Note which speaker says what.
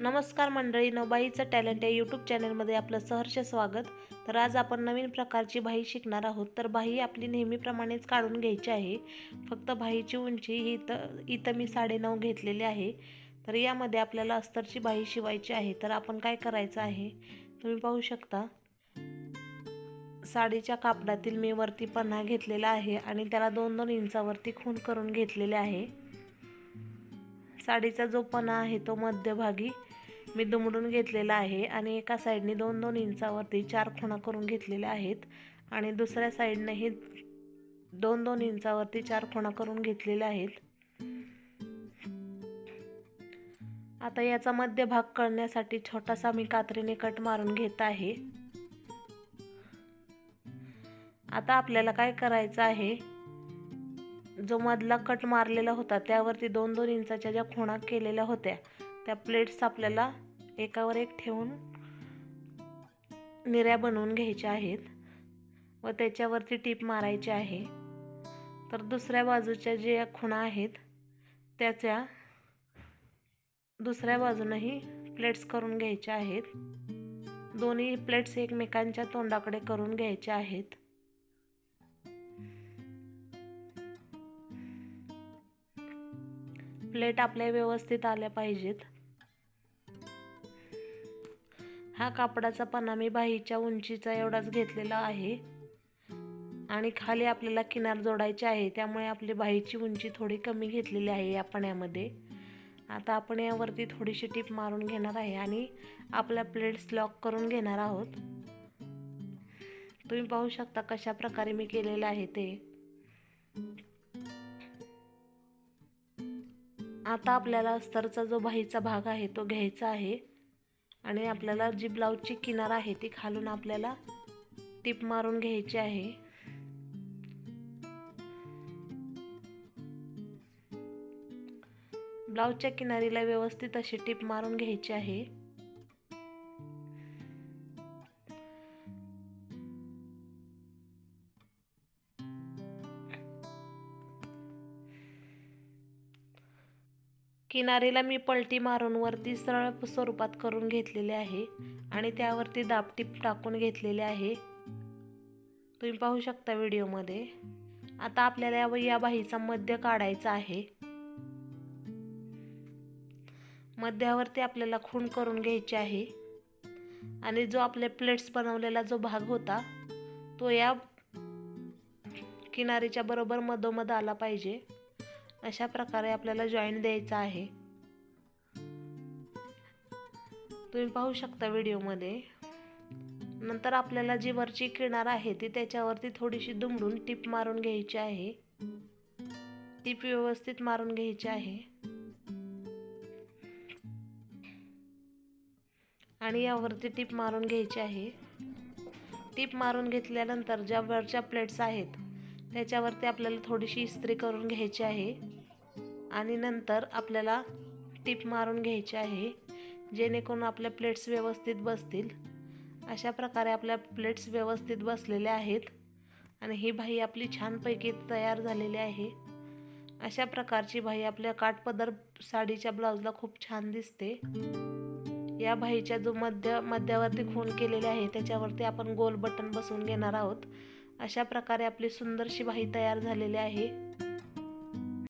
Speaker 1: नमस्कार मंडळी नवबाईचं टॅलेंट या यूट्यूब चॅनलमध्ये आपलं सहर्ष स्वागत. तर आज आपण नवीन प्रकारची भाई शिकणार आहोत. तर भाई आपली नेहमीप्रमाणेच काढून घ्यायची आहे. फक्त भाईची उंची ही इथं इथं मी साडेनऊ घेतलेली आहे. तर यामध्ये आपल्याला अस्तरची भाई शिवायची आहे. तर आपण काय करायचं आहे? तुम्ही पाहू शकता. साडीच्या कापडातील मी वरती पन्हा घेतलेला आहे आणि त्याला दोन दोन इंचावरती खून करून घेतलेले आहे. साडीचा जो पणा आहे तो मध्यभागी मी दुमडून घेतलेला आहे आणि एका साईडने दोन दोन इंचावरती चार खुणा करून घेतलेल्या आहेत आणि दुसऱ्या साईडनेही दोन दोन इंचावरती चार खुणा करून घेतलेल्या आहेत. आता याचा मध्यभाग कळण्यासाठी छोटासा मी कात्रीने कट मारून घेत आहे. आता आपल्याला काय करायचं आहे? जो मधला कट मारलेला होता त्यावरती दोन दोन इंचाच्या ज्या खुणा केलेल्या होत्या त्या प्लेट्स आपल्याला एकावर एक ठेवून निऱ्या बनवून घ्यायच्या आहेत व त्याच्यावरती टीप मारायची आहे. तर दुसऱ्या बाजूच्या ज्या खुणा आहेत त्याच्या दुसऱ्या बाजूनही प्लेट्स करून घ्यायच्या आहेत. दोन्ही प्लेट्स एकमेकांच्या तोंडाकडे करून घ्यायच्या आहेत. प्लेट आपल्या व्यवस्थित आल्या पाहिजेत. हा कापडाचा पणा मी बाहीच्या उंचीचा एवढाच घेतलेला आहे. आणि खाली आपल्याला किनार जोडायचे आहे त्यामुळे आपली बाहीची उंची थोडी कमी घेतलेली आहे या पण्यामध्ये. आता आपण यावरती थोडीशी टीप मारून घेणार आहे आणि आपल्या प्लेट्स लॉक करून घेणार आहोत. तुम्ही पाहू शकता कशा प्रकारे मी केलेलं आहे ते. आता आपल्याला अस्तरचा जो बाहीचा भाग आहे तो घ्यायचा आहे. आणि आपल्याला जी ब्लाऊजची किनार आहे ती खालून आपल्याला टिप मारून घ्यायची आहे. ब्लाऊजच्या किनारीला व्यवस्थित अशी टीप मारून घ्यायची आहे. किनारीला मी पलटी मारून वरती सरळ स्वरूपात करून घेतलेले आहे आणि त्यावरती दाबटीप टाकून घेतलेले आहे. तुम्ही पाहू शकता व्हिडिओमध्ये. आता आपल्याला या बाहीचा मध्य काढायचा आहे. मध्यावरती आपल्याला खूण करून घ्यायची आहे. आणि जो आपल्या प्लेट्स बनवलेला जो भाग होता तो या किनारीच्या बरोबर मधोमध आला पाहिजे. अशा प्रकारे आपल्याला जॉईंट द्यायचा आहे. तुम्ही पाहू शकता व्हिडिओमध्ये नंतर आपल्याला जी वरची किनार आहे ती त्याच्यावरती थोडीशी दुमडून टीप मारून घ्यायची आहे. टीप व्यवस्थित मारून घ्यायची आहे. आणि यावरती टीप मारून घ्यायची आहे. टीप मारून घेतल्यानंतर ज्या वरच्या प्लेट्स आहेत त्याच्यावरती आपल्याला थोडीशी इस्त्री करून घ्यायची आहे. आणि नंतर आपल्याला टीप मारून घ्यायची आहे जेणेकरून आपल्या प्लेट्स व्यवस्थित बसतील. अशा प्रकारे आपल्या प्लेट्स व्यवस्थित बसलेल्या आहेत आणि ही भाई आपली छानपैकी तयार झालेली आहे. अशा प्रकारची भाई आपल्या काठपदर साडीच्या ब्लाऊजला खूप छान दिसते. या भाईच्या जो मध्य मध्यावरती खून केलेले आहे त्याच्यावरती आपण गोल बटन बसवून घेणार आहोत. अशा प्रकारे आपली सुंदरशी भाई तयार झालेली आहे.